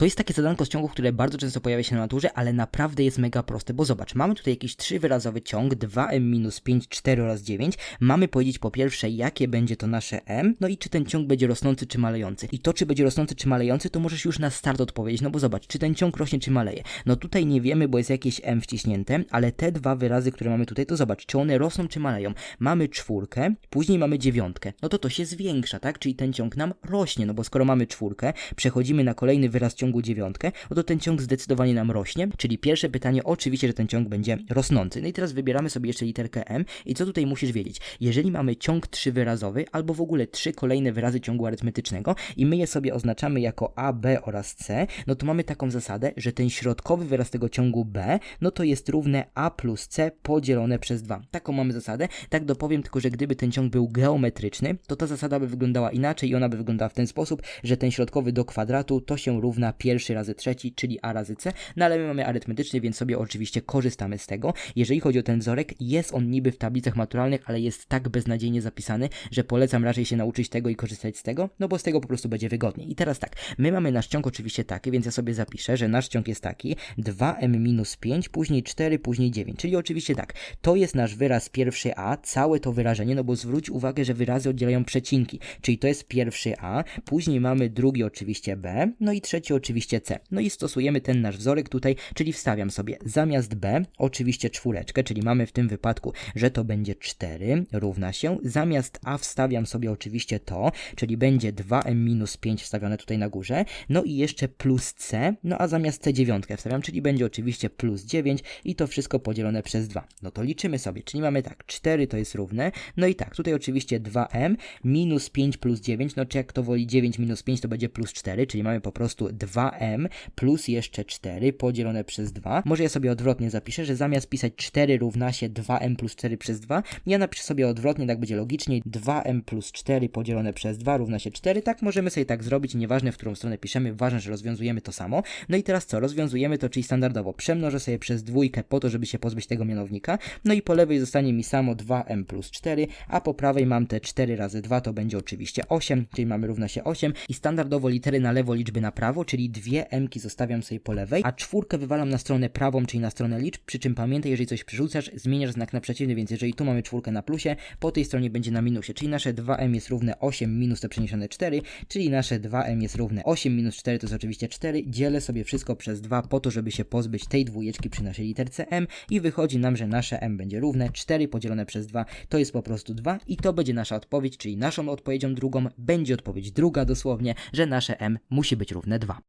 To jest takie zadanko z ciągów, które bardzo często pojawia się na maturze, ale naprawdę jest mega proste, bo zobacz, mamy tutaj jakiś trzywyrazowy ciąg 2m minus 5, 4 oraz 9. Mamy powiedzieć po pierwsze, jakie będzie to nasze m, no i czy ten ciąg będzie rosnący czy malejący. I to, czy będzie rosnący czy malejący, to możesz już na start odpowiedzieć, no bo zobacz, czy ten ciąg rośnie czy maleje. No tutaj nie wiemy, bo jest jakieś m wciśnięte, ale te dwa wyrazy, które mamy tutaj, to zobacz, czy one rosną czy maleją. Mamy czwórkę, później mamy dziewiątkę, no to to się zwiększa, tak? Czyli ten ciąg nam rośnie, no bo skoro mamy czwórkę, przechodzimy na kolejny wyraz ciągu dziewiątkę, no to ten ciąg zdecydowanie nam rośnie, czyli pierwsze pytanie, oczywiście, że ten ciąg będzie rosnący. No i teraz wybieramy sobie jeszcze literkę m i co tutaj musisz wiedzieć? Jeżeli mamy ciąg trzywyrazowy, albo w ogóle trzy kolejne wyrazy ciągu arytmetycznego i my je sobie oznaczamy jako a, b oraz c, no to mamy taką zasadę, że ten środkowy wyraz tego ciągu b, no to jest równe a plus c podzielone przez 2. Taką mamy zasadę. Tak dopowiem tylko, że gdyby ten ciąg był geometryczny, to ta zasada by wyglądała inaczej i ona by wyglądała w ten sposób, że ten środkowy do kwadratu to się równa pierwszy razy trzeci, czyli a razy c, no ale my mamy arytmetyczny, więc sobie oczywiście korzystamy z tego. Jeżeli chodzi o ten wzorek, jest on niby w tablicach maturalnych, ale jest tak beznadziejnie zapisany, że polecam raczej się nauczyć tego i korzystać z tego, no bo z tego po prostu będzie wygodniej. I teraz tak, my mamy nasz ciąg oczywiście taki, więc ja sobie zapiszę, że nasz ciąg jest taki 2m minus 5, później 4, później 9, czyli oczywiście tak, to jest nasz wyraz pierwszy a, całe to wyrażenie, no bo zwróć uwagę, że wyrazy oddzielają przecinki, czyli to jest pierwszy a, później mamy drugi oczywiście b, no i trzeci oczywiście c. No i stosujemy ten nasz wzorek tutaj, czyli wstawiam sobie zamiast b oczywiście czwóreczkę, czyli mamy w tym wypadku, że to będzie 4 równa się, zamiast a wstawiam sobie oczywiście to, czyli będzie 2m minus 5 wstawione tutaj na górze, no i jeszcze plus c, no a zamiast c dziewiątkę wstawiam, czyli będzie oczywiście plus 9 i to wszystko podzielone przez 2. No to liczymy sobie, czyli mamy tak, 4 to jest równe, no i tak, tutaj oczywiście 2m minus 5 plus 9, no czy jak to woli 9 minus 5 to będzie plus 4, czyli mamy po prostu 2m plus jeszcze 4 podzielone przez 2. Może ja sobie odwrotnie zapiszę, że zamiast pisać 4 równa się 2m plus 4 przez 2, ja napiszę sobie odwrotnie, tak będzie logiczniej, 2m plus 4 podzielone przez 2 równa się 4, tak możemy sobie tak zrobić, nieważne w którą stronę piszemy, ważne, że rozwiązujemy to samo. No i teraz co, rozwiązujemy to, czyli standardowo przemnożę sobie przez dwójkę po to, żeby się pozbyć tego mianownika, no i po lewej zostanie mi samo 2m plus 4, a po prawej mam te 4 razy 2, to będzie oczywiście 8, czyli mamy równa się 8 i standardowo litery na lewo, liczby na prawo, czyli dwie m-ki zostawiam sobie po lewej, a czwórkę wywalam na stronę prawą, czyli na stronę liczb, przy czym pamiętaj, jeżeli coś przerzucasz, zmieniasz znak na przeciwny, więc jeżeli tu mamy czwórkę na plusie, po tej stronie będzie na minusie, czyli nasze 2m jest równe 8 minus te przeniesione 4, czyli nasze 2m jest równe 8 minus 4 to jest oczywiście 4, dzielę sobie wszystko przez 2 po to, żeby się pozbyć tej dwójeczki przy naszej literce m i wychodzi nam, że nasze m będzie równe 4 podzielone przez 2 to jest po prostu 2 i to będzie nasza odpowiedź, czyli naszą odpowiedzią drugą. Będzie odpowiedź druga dosłownie, że nasze m musi być równe 2.